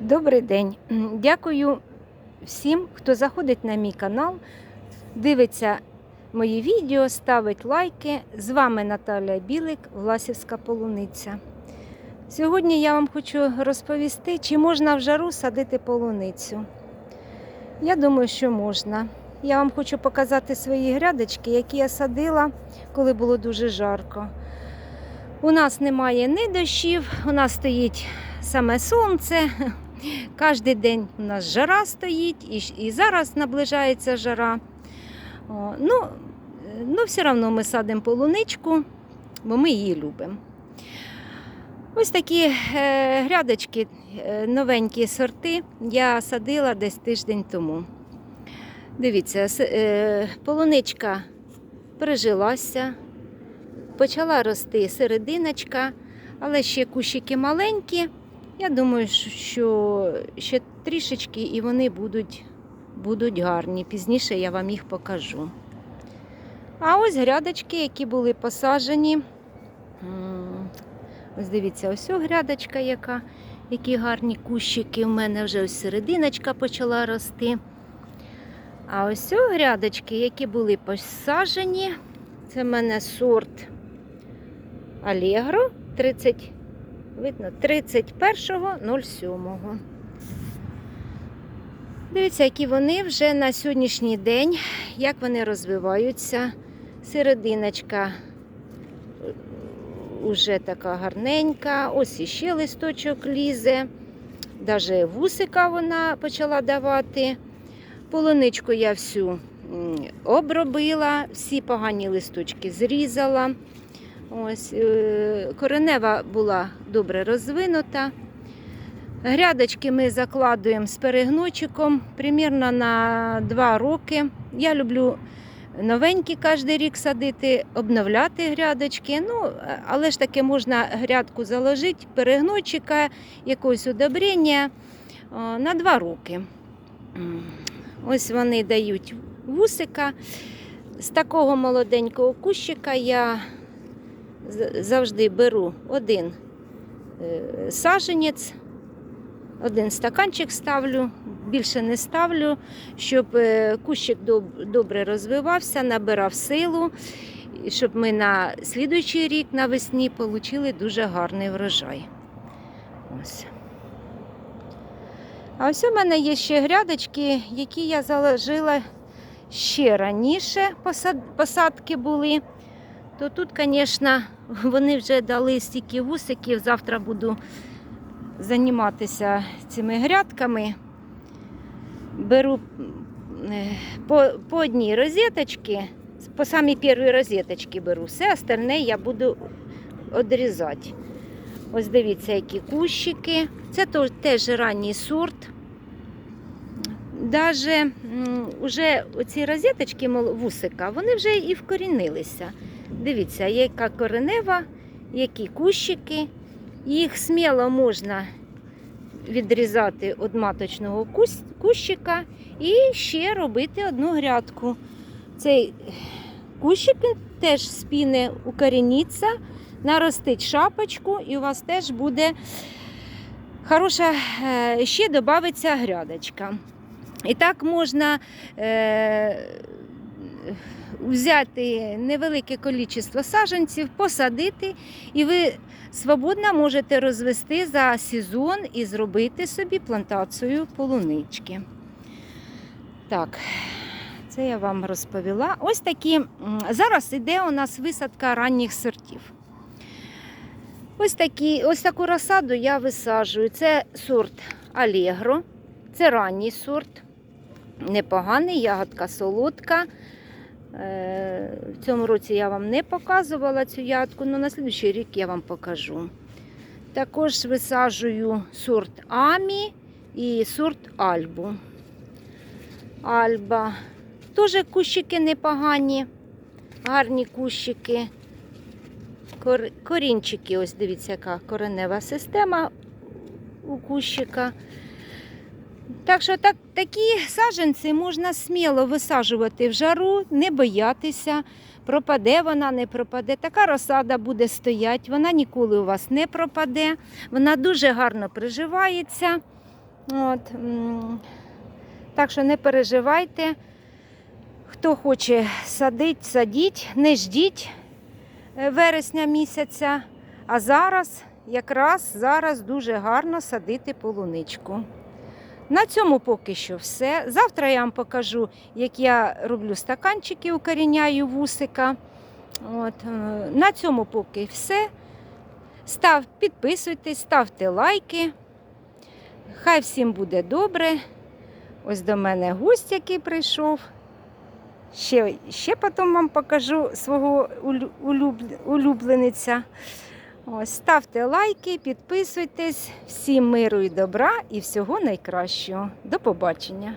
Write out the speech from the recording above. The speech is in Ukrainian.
Добрий день. Дякую всім, хто заходить на мій канал, дивиться мої відео, ставить лайки. З вами Наталія Білик, Власівська полуниця. Сьогодні я вам хочу розповісти, чи можна в жару садити полуницю. Я думаю, що можна. Я вам хочу показати свої грядочки, які я садила, коли було дуже жарко. У нас немає ні дощів, у нас стоїть саме сонце. Кожен день у нас жара стоїть, і, зараз наближається жара. Ну, ну, все одно ми садимо полуничку, бо ми її любимо. Ось такі е, грядочки, е, новенькі сорти, я садила десь тиждень тому. Дивіться, е, полуничка прижилася, почала рости серединочка, але ще кущики маленькі. Я думаю, що ще трішечки і вони будуть, будуть гарні. Пізніше я вам їх покажу. А ось грядочки, які були посаджені. Ось дивіться, ось о грядочка, яка, які гарні кущики. У мене вже ось серединочка почала рости. А ось грядочки, які були посаджені. Це в мене сорт Allegro 30, видно, 31.07. Дивіться, які вони вже на сьогоднішній день, як вони розвиваються. Серединочка вже така гарненька. Ось іще листочок лізе. Даже вусика вона почала давати. Полуничку я всю обробила, всі погані листочки зрізала. Ось, е, коренева була добре розвинута. Грядочки ми закладуємо з перегночиком примірно на 2 роки. Я люблю новенькі кожен рік садити, обновляти грядочки. Ну, але ж таки можна грядку заложити, перегнойчика, якогось удобрення на 2 роки. Ось вони дають вусика. З такого молоденького кущика я завжди беру один е, саженець, один стаканчик ставлю, більше не ставлю, щоб е, кущик добре розвивався, набирав силу, щоб ми на слідуючий рік навесні отримали дуже гарний врожай. Ось. А ось у мене є ще грядочки, які я заложила ще раніше, посадки були. То тут, звісно, вони вже дали стільки вусиків. Завтра буду займатися цими грядками. Беру е, по, по одній розеточці, по самій першій розеточці беру. Все остальне я буду відрізати. Ось дивіться, які кущики. Це теж ранній сорт. М, уже оці розеточки вусика, вони вже і вкорінилися. Дивіться, яка коренева, які кущики. Їх сміло можна відрізати від маточного кущика і ще робити одну грядку. Цей кущик теж спіне укорініться, наростить шапочку, і у вас теж буде хороша, е, ще додається грядочка. І так можна е, взяти невелике кількість саджанців, посадити, і ви свободно можете розвести за сезон і зробити собі плантацію полунички. Так, це я вам розповіла. Ось такі. Зараз іде у нас висадка ранніх сортів. Ось, такі, ось таку розсаду я висаджую. Це сорт Allegro, це ранній сорт, непоганий, ягодка солодка. Е, В цьому році я вам не показувала цю ягодку, але на наступний рік я вам покажу. Також висаджую сорт Амі і сорт Альбу. Альба. Теж кущики непогані, гарні кущики. Корінчики, ось дивіться, яка коренева система у кущика. Так що так, такі саджанці можна сміло висаджувати в жару, не боятися, пропаде вона, не пропаде. Така розсада буде стояти, вона ніколи у вас не пропаде, вона дуже гарно приживається. От, так що не переживайте. Хто хоче садить, садіть, не ждіть е, вересня місяця. А зараз, якраз зараз дуже гарно садити полуничку. На цьому поки що все. Завтра я вам покажу, як я роблю стаканчики, укоріняю вусика. От, е, на цьому поки все. Став, підписуйтесь, ставте лайки. Хай всім буде добре. Ось до мене густь, який прийшов. Ще, ще потім вам покажу свого улюб- улюблениця. Ось, ставте лайки, підписуйтесь. Всім миру і добра і всього найкращого. До побачення!